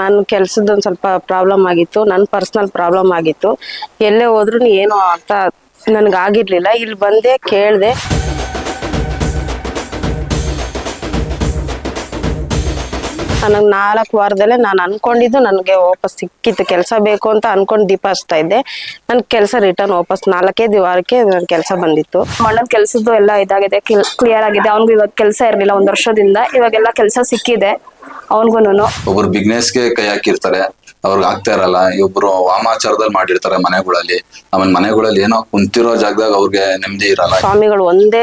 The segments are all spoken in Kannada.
ನಾನು ಕೆಲ್ಸದ ಒಂದ್ ಸ್ವಲ್ಪ ಪ್ರಾಬ್ಲಮ್ ಆಗಿತ್ತು ನನ್ನ ಪರ್ಸನಲ್ ಪ್ರಾಬ್ಲಮ್ ಆಗಿತ್ತು. ಎಲ್ಲೇ ಹೋದ್ರು ಏನು ಅಂತ ನನಗಾಗಿರ್ಲಿಲ್ಲ ಇಲ್ಲಿ ಬಂದೆ, ಕೇಳ್ದೆ. ನನಗೆ ನಾಲ್ಕು ವಾರದಲ್ಲೇ ನಾನು ಅನ್ಕೊಂಡಿದ್ದು ನನಗೆ ವಾಪಸ್ ಸಿಕ್ಕಿತ್ತು. ಕೆಲಸ ಬೇಕು ಅಂತ ಅನ್ಕೊಂಡು ದೀಪ ಹಚ್ತಾ ಇದ್ದೆ. ನನ್ ಕೆಲಸ ರಿಟರ್ನ್ ವಾಪಸ್ ನಾಲ್ಕೇ ವಾರಕ್ಕೆ ನನ್ನ ಕೆಲಸ ಬಂದಿತ್ತು. ಅಣ್ಣನ ಕೆಲಸದ್ದು ಎಲ್ಲ ಇದಾಗಿದೆ. ಕ್ಲಿಯರ್ ಆಗಿದೆ. ಅವ್ನಿಗೂ ಇವಾಗ ಕೆಲಸ ಇರಲಿಲ್ಲ ಒಂದ್ ವರ್ಷದಿಂದ. ಇವಾಗೆಲ್ಲ ಕೆಲಸ ಸಿಕ್ಕಿದೆ. ಅವನ್ಗೂನು ಒಬ್ಬರು ಬಿಸ್ನೆಸ್ಗೆ ಕೈ ಹಾಕಿರ್ತಾರೆ. ಅವ್ರಿಗೆ ಆಗ್ತಾ ಇರಲ್ಲ. ಇಬ್ರು ವಾಮಾಚಾರದಲ್ಲಿ ಮಾಡಿರ್ತಾರೆ ಮನೆಗಳಲ್ಲಿ. ಆಮೇಲೆ ಮನೆಗಳಲ್ಲಿ ಏನೋ ಕುಂತಿರೋ ಜಾಗದಾಗ ಅವ್ರಿಗೆ ನೆಮ್ಮದಿ ಇರಲ್ಲ. ಸ್ವಾಮಿಗಳು ಒಂದೇ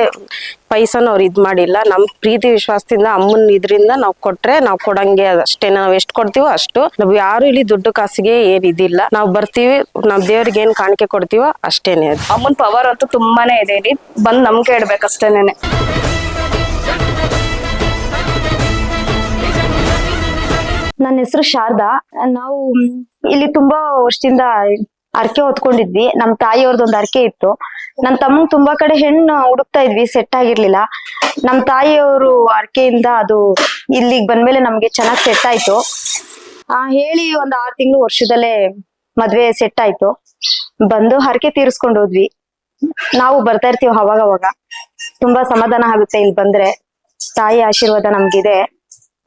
ಪೈಸನ ಅವ್ರು ಇದ್ ಮಾಡಿಲ್ಲ. ನಮ್ ಪ್ರೀತಿ ವಿಶ್ವಾಸದಿಂದ ಅಮ್ಮನ್ ಇದ್ರಿಂದ ನಾವ್ ಕೊಟ್ರೆ ನಾವ್ ಕೊಡಂಗೆ ಅಷ್ಟೇ. ನಾವ್ ಎಷ್ಟ್ ಕೊಡ್ತೀವೋ ಅಷ್ಟು. ನಾವ್ ಯಾರು ಇಲ್ಲಿ ದುಡ್ಡು ಕಾಸಿಗೆ ಏನ್ ಇದಿಲ್ಲ. ನಾವ್ ಬರ್ತೀವಿ ನಾವ್ ದೇವ್ರಿಗೆ ಏನ್ ಕಾಣಿಕೆ ಕೊಡ್ತೀವೋ ಅಷ್ಟೇನೆ ಅಮ್ಮನ್ ಪವರ್ ಅಂತೂ ತುಂಬಾನೇ ಇದೆ ಇಲ್ಲಿ. ಬಂದ್ ನಂಬಿಕೆ ಇಡ್ಬೇಕಷ್ಟೇನೆ ನನ್ನ ಹೆಸರು ಶಾರದಾ. ನಾವು ಇಲ್ಲಿ ತುಂಬಾ ವರ್ಷದಿಂದ ಅರ್ಕೆ ಹೊತ್ಕೊಂಡಿದ್ವಿ. ನಮ್ ತಾಯಿಯವ್ರದ್ದು ಒಂದು ಅರ್ಕೆ ಇತ್ತು. ನಮ್ ತಮ್ಮಂಗ್ ತುಂಬಾ ಕಡೆ ಹೆಣ್ಣು ಹುಡುಕ್ತಾ ಇದ್ವಿ ಸೆಟ್ ಆಗಿರ್ಲಿಲ್ಲ. ನಮ್ ತಾಯಿಯವರು ಅರ್ಕೆಯಿಂದ ಅದು ಇಲ್ಲಿಗ್ ಬಂದ್ಮೇಲೆ ನಮ್ಗೆ ಚೆನ್ನಾಗ್ ಸೆಟ್ ಆಯ್ತು. ಆ ಹೇಳಿ ಒಂದ್ ಆರ್ ತಿಂಗಳು ವರ್ಷದಲ್ಲೇ ಮದ್ವೆ ಸೆಟ್ ಆಯ್ತು. ಬಂದು ಹರಕೆ ತೀರಿಸ್ಕೊಂಡು ಹೋದ್ವಿ. ನಾವು ಬರ್ತಾ ಇರ್ತೀವಿ ಅವಾಗ ಅವಾಗ ತುಂಬಾ ಸಮಾಧಾನ ಆಗುತ್ತೆ ಇಲ್ಲಿ ಬಂದ್ರೆ. ತಾಯಿ ಆಶೀರ್ವಾದ ನಮ್ಗಿದೆ.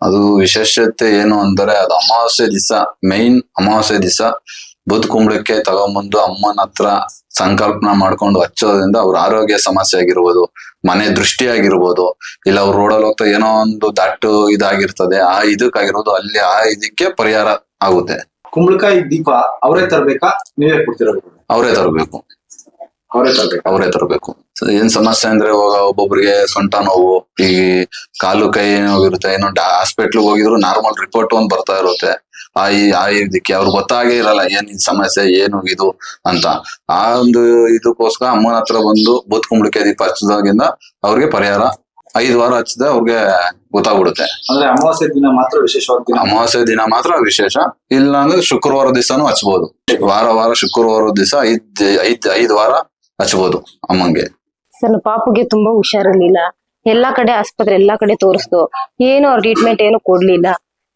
ಅದು ವಿಶೇಷತೆ ಏನು ಅಂದರೆ ಅದು ಅಮಾವಾಸ್ಯೆ ದಿವಸ ಮೈನ್ ಅಮಾವಾಸ್ಯೆ ದಿವಸ ಬುದ್ ಕುಂಬಳಕ್ಕೆ ತಗೊಂಬಂದು ಅಮ್ಮನ ಹತ್ರ ಸಂಕಲ್ಪನ ಮಾಡ್ಕೊಂಡು ಹಚ್ಚೋದ್ರಿಂದ ಅವ್ರ ಆರೋಗ್ಯ ಸಮಸ್ಯೆ ಆಗಿರ್ಬೋದು ಮನೆ ದೃಷ್ಟಿ ಆಗಿರ್ಬೋದು ಇಲ್ಲ ಅವ್ರು ರೋಡಲ್ಲಿ ಹೋಗ್ತಾ ಏನೋ ಒಂದು ದಟ್ಟು ಇದಾಗಿರ್ತದೆ ಆ ಇದಕ್ಕಾಗಿರ್ಬೋದು ಅಲ್ಲಿ ಆ ಇದಕ್ಕೆ ಪರಿಹಾರ ಆಗುತ್ತೆ. ಕುಂಬಳಕಾಯಿ ದೀಪ ಅವರೇ ತರಬೇಕಾ? ನೀವೇ ಕೊಡ್ತಿರಬೇಕು ಅವರೇ ತರಬೇಕು. ಅವರೇ ತರ್ಬೇಕು. ಅವರೇ ತರಬೇಕು. ಏನ್ ಸಮಸ್ಯೆ ಅಂದ್ರೆ ಇವಾಗ ಒಬ್ಬೊಬ್ರಿಗೆ ಸೊಂಟ ನೋವು ಈ ಕಾಲು ಕೈ ನೋವಿರುತ್ತೆ ಏನೋ ಹಾಸ್ಪಿಟ್ಲ್ ಹೋಗಿದ್ರು ನಾರ್ಮಲ್ ರಿಪೋರ್ಟ್ ಒಂದ್ ಬರ್ತಾ ಇರುತ್ತೆ. ಆ ಈ ಆ ಇದಕ್ಕೆ ಅವ್ರು ಗೊತ್ತಾಗೇ ಇರಲ್ಲ ಏನ್ ಈ ಸಮಸ್ಯೆ ಏನು ಇದು ಅಂತ. ಆ ಒಂದು ಇದಕ್ಕೋಸ್ಕರ ಅಮ್ಮನ ಹತ್ರ ಬಂದು ಬೂತ್ ಕುಂಬಳಿಕೆ ದೀಪ ಹಚ್ಚಿದಾಗಿಂದ ಅವ್ರಿಗೆ ಪರಿಹಾರ ಐದು ವಾರ ಹಚ್ಚಿದ ಅವ್ರಿಗೆ ಗೊತ್ತಾಗ್ಬಿಡುತ್ತೆ. ಅಂದ್ರೆ ಅಮಾವಾಸ್ಯ ದಿನ ಮಾತ್ರ ವಿಶೇಷವಾಗಿ ಅಮಾವಾಸ್ಯ ಅಮಾವಾಸ್ಯೆ ದಿನ ಮಾತ್ರ ವಿಶೇಷ. ಇಲ್ಲ ಅಂದ್ರೆ ಶುಕ್ರವಾರ ದಿವಸನೂ ಹಚ್ಬೋದು. ವಾರ ವಾರ ಶುಕ್ರವಾರ ದಿವಸ ಐದ್ ಐದ್ ಐದ್ ವಾರ ಹಚ್ಬೋದು ಅಮ್ಮಂಗೆ. ಸರ್, ಪಾಪುಗೆ ತುಂಬಾ ಹುಷಾರಿರ್ಲಿಲ್ಲ. ಎಲ್ಲಾ ಕಡೆ ಆಸ್ಪತ್ರೆ, ಎಲ್ಲಾ ಕಡೆ ತೋರಿಸ್ದು. ಏನು ಅವ್ರ ಟ್ರೀಟ್ಮೆಂಟ್ ಏನು ಕೊಡ್ಲಿಲ್ಲ.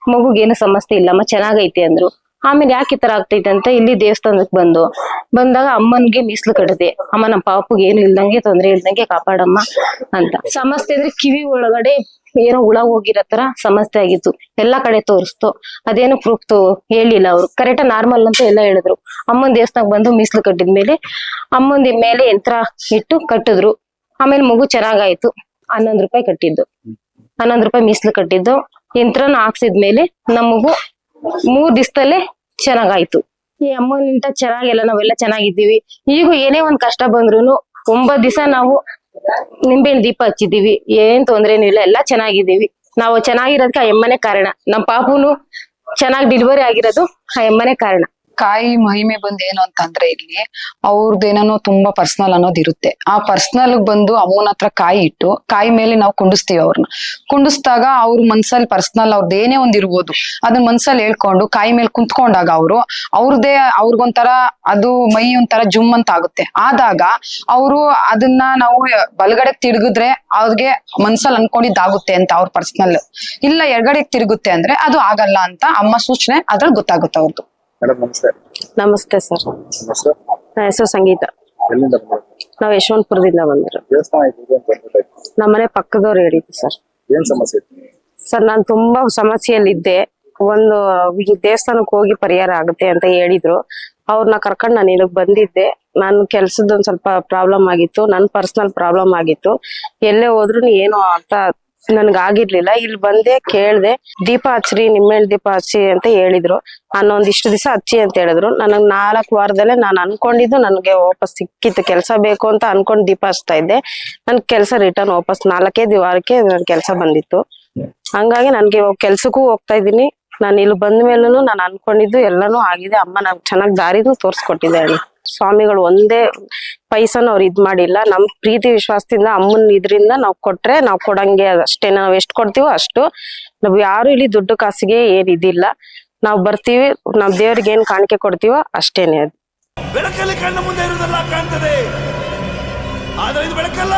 ಮಗುಗೇನು ಸಮಸ್ಯೆ ಇಲ್ಲ, ಅಮ್ಮ ಚೆನ್ನಾಗೈತಿ ಅಂದ್ರು. ಆಮೇಲೆ ಯಾಕೆ ಈ ತರ ಆಗ್ತೈತೆ ಅಂತ ಇಲ್ಲಿ ದೇವಸ್ಥಾನಕ್ಕೆ ಬಂದು. ಬಂದಾಗ ಅಮ್ಮನ್ಗೆ ಮೀಸಲು ಕಟ್ಟದೆ ಅಮ್ಮ ನಮ್ಮ ಪಾಪುಗೆ ಏನು ಇಲ್ದಂಗೆ ತೊಂದ್ರೆ ಇಲ್ದಂಗೆ ಕಾಪಾಡಮ್ಮ ಅಂತ. ಸಮಸ್ಯೆ ಅಂದ್ರೆ ಕಿವಿ ಒಳಗಡೆ ಏನೋ ಹುಳ ಹೋಗಿರೋ ತರ ಸಮಸ್ಯೆ ಆಗಿತ್ತು. ಎಲ್ಲಾ ಕಡೆ ತೋರಿಸ್ತು. ಅದೇನು ಪ್ರೂಫ್ ಹೇಳಿಲ್ಲ ಅವ್ರು. ಕರೆಕ್ಟ್ ನಾರ್ಮಲ್ ಅಂತ ಎಲ್ಲ ಹೇಳಿದ್ರು. ಅಮ್ಮನ್ ದೇವಸ್ಥಾನಕ್ ಬಂದು ಮೀಸಲು ಕಟ್ಟಿದ್ಮೇಲೆ ಅಮ್ಮಂದಿ ಮೇಲೆ ಯಂತ್ರ ಇಟ್ಟು ಕಟ್ಟಿದ್ರು. ಆಮೇಲೆ ಮಗು ಚೆನ್ನಾಗಾಯ್ತು. ಹನ್ನೊಂದು ರೂಪಾಯಿ ಕಟ್ಟಿದ್ದು. ಹನ್ನೊಂದು ರೂಪಾಯಿ ಮೀಸಲು ಕಟ್ಟಿದ್ದು. ಯಂತ್ರನ ಹಾಕ್ಸಿದ್ಮೇಲೆ ನಮಗೂ ಮಗು ಮೂರ್ ದಿವಸದಲ್ಲೇ ಚೆನ್ನಾಗಾಯ್ತು. ಈ ಅಮ್ಮನಿಂದ ಚೆನ್ನಾಗೆಲ್ಲ. ನಾವೆಲ್ಲ ಚೆನ್ನಾಗಿದ್ದೀವಿ. ಈಗ ಏನೇ ಒಂದ್ ಕಷ್ಟ ಬಂದ್ರು ಒಂಬತ್ ದಿವಸ ನಾವು ನಿಂಬೆಹಣ್ಣು ದೀಪ ಹಚ್ಚಿದೀವಿ ಏನ್ ತೊಂದ್ರೆನೂ ಇಲ್ಲ, ಎಲ್ಲ ಚೆನ್ನಾಗಿದ್ದೀವಿ. ನಾವು ಚೆನ್ನಾಗಿರೋದಕ್ಕೆ ಆ ಎಮ್ಮನೆ ಕಾರಣ. ನಮ್ಮ ಪಾಪುನು ಚೆನ್ನಾಗಿ ಡೆಲಿವರಿ ಆಗಿರೋದು ಆ ಎಮ್ಮನೆ ಕಾರಣ. ಕಾಯಿ ಮಹಿಮೆ ಬಂದ್ ಏನು ಅಂತಂದ್ರೆ ಇಲ್ಲಿ ಅವ್ರದ್ದೇನೋ ತುಂಬಾ ಪರ್ಸನಲ್ ಅನ್ನೋದು ಇರುತ್ತೆ. ಆ ಪರ್ಸನಲ್ ಬಂದು ಅಮ್ಮನ ಹತ್ರ ಕಾಯಿ ಇಟ್ಟು ಕಾಯಿ ಮೇಲೆ ನಾವು ಕುಂಡಿಸ್ತೀವಿ ಅವ್ರನ್ನ ಕುಂಡಿಸ್ದಾಗ ಅವ್ರ ಮನ್ಸಲ್ಲಿ ಪರ್ಸನಲ್ ಅವ್ರದ್ದು ಏನೇ ಒಂದ್ ಇರ್ಬೋದು. ಅದನ್ನ ಮನ್ಸಲ್ಲಿ ಹೇಳ್ಕೊಂಡು ಕಾಯಿ ಮೇಲೆ ಕುಂತ್ಕೊಂಡಾಗ ಅವರು ಅವ್ರದೇ ಅವ್ರಿಗೊಂಥರ ಅದು ಮೈ ಒಂಥರ ಜುಮ್ ಅಂತ ಆಗುತ್ತೆ. ಆದಾಗ ಅವರು ಅದನ್ನ ನಾವು ಬಲಗಡೆ ತಿರುಗಿದ್ರೆ ಅವ್ರಿಗೆ ಮನ್ಸಲ್ಲಿ ಅನ್ಕೊಂಡಿದ್ದಾಗುತ್ತೆ ಅಂತ ಅವ್ರ ಪರ್ಸನಲ್ ಇಲ್ಲ ಎಡಗಡೆಗೆ ತಿರುಗುತ್ತೆ ಅಂದ್ರೆ ಅದು ಆಗಲ್ಲ ಅಂತ ಅಮ್ಮ ಸೂಚನೆ ಅದ್ರಲ್ಲಿ ಗೊತ್ತಾಗುತ್ತೆ ಅವ್ರದ್ದು ಮೇಡಮ್ ನಮಸ್ತೆ. ನಮಸ್ತೆ ಸರ್. ನಾ ಹೆಸರು ನನ್ನ ಹೆಸರು ಸಂಗೀತ. ನಾವ್ ಬಂದಿರೋದು? ನಾವು ಯಶವಂತಪುರದಿಂದ ಬಂದಿರೋ ದೇವಸ್ಥಾನ ಇದೆ ಅಂತ ಬರ್ಬೇಕಾಯ್ತು. ನಮ್ಮ ಮನೆ ಪಕ್ಕದವ್ರು ಹೇಳಿದ್ದು ಸರ್. ಏನ್ ಸಮಸ್ಯೆ ಇತ್ತು? ಸರ್ ನಾನು ತುಂಬಾ ಸಮಸ್ಯೆಯಲ್ಲಿದ್ದೆ. ಒಂದು ಈ ದೇವಸ್ಥಾನಕ್ಕೆ ಹೋಗಿ ಪರಿಹಾರ ಆಗುತ್ತೆ ಅಂತ ಹೇಳಿದ್ರು. ಅವ್ರನ್ನ ಕರ್ಕೊಂಡು ನಾನು ಇಲ್ಲಿಗೆ ಬಂದಿದ್ದೆ. ನಾನು ಕೆಲ್ಸದ ಒಂದ್ ಸ್ವಲ್ಪ ಪ್ರಾಬ್ಲಮ್ ಆಗಿತ್ತು. ನನ್ನ ಪರ್ಸನಲ್ ಪ್ರಾಬ್ಲಮ್ ಆಗಿತ್ತು. ಎಲ್ಲೇ ಹೋದ್ರು ಏನು ಅಂತ ನನ್ಗೆ ಆಗಿರ್ಲಿಲ್ಲ ಇಲ್ಲಿ ಬಂದೆ, ಕೇಳ್ದೆ, ದೀಪ ಹಚ್ಚ್ರಿ ನಿಮ್ಮೆಳ್ ದೀಪ ಹಚ್ಚಿ ಅಂತ ಹೇಳಿದ್ರು. ಒಂದಿಷ್ಟು ದಿವಸ ಹಚ್ಚಿ ಅಂತ ಹೇಳಿದ್ರು. ನನಗ್ ನಾಲ್ಕು ವಾರದಲ್ಲೇ ನಾನು ಅನ್ಕೊಂಡಿದ್ದು ನನಗೆ ವಾಪಸ್ ಸಿಕ್ಕಿತ್ತು. ಕೆಲಸ ಬೇಕು ಅಂತ ಅನ್ಕೊಂಡ್ ದೀಪ ಹಚ್ತಾ ಇದ್ದೆ. ನನ್ ಕೆಲಸ ರಿಟರ್ನ್ ವಾಪಸ್ ನಾಲ್ಕೇ ವಾರಕ್ಕೆ ನನ್ ಕೆಲಸ ಬಂದಿತ್ತು. ಹಂಗಾಗಿ ನನ್ಗೆ ಕೆಲ್ಸಕ್ಕೂ ಹೋಗ್ತಾ ಇದ್ದೀನಿ. ನಾನು ಇಲ್ಲಿ ಬಂದ ಮೇಲೂ ನಾನು ಅನ್ಕೊಂಡಿದ್ದು ಎಲ್ಲಾನು ಆಗಿದೆ. ಅಮ್ಮ ನನ್ಗೆ ಚೆನ್ನಾಗಿ ದಾರಿನೂ ತೋರ್ಸ್ಕೊಟ್ಟಿದ್ದಾರೆ ಸ್ವಾಮಿಗಳು ಒಂದೇ ಪೈಸನ ಅವ್ರು ಇದ್ ಮಾಡಿಲ್ಲ. ನಮ್ ಪ್ರೀತಿ ವಿಶ್ವಾಸದಿಂದ ಅಮ್ಮನ್ ಇದರಿಂದ ನಾವು ಕೊಟ್ರೆ ನಾವು ಕೊಡಂಗೆ ಅಷ್ಟೇ. ನಾವ್ ಎಷ್ಟು ಕೊಡ್ತೀವೋ ಅಷ್ಟು. ನಾವು ಯಾರು ಇಲ್ಲಿ ದುಡ್ಡು ಕಾಸಿಗೆ ಏನು ಇದಿಲ್ಲ. ನಾವ್ ಬರ್ತೀವಿ. ನಾವು ದೇವ್ರಿಗೆ ಏನ್ ಕಾಣಿಕೆ ಕೊಡ್ತೀವೋ ಅಷ್ಟೇನೆ ಅದು. ಬೆಳಕಲ್ಲಿ ಕಣ್ಣ ಮುಂದೆ ಇರುವುದೆಲ್ಲ ಕಾಣ್ತದೆ. ಆದ್ರೆ ಇದು ಬೆಳಕಲ್ಲ.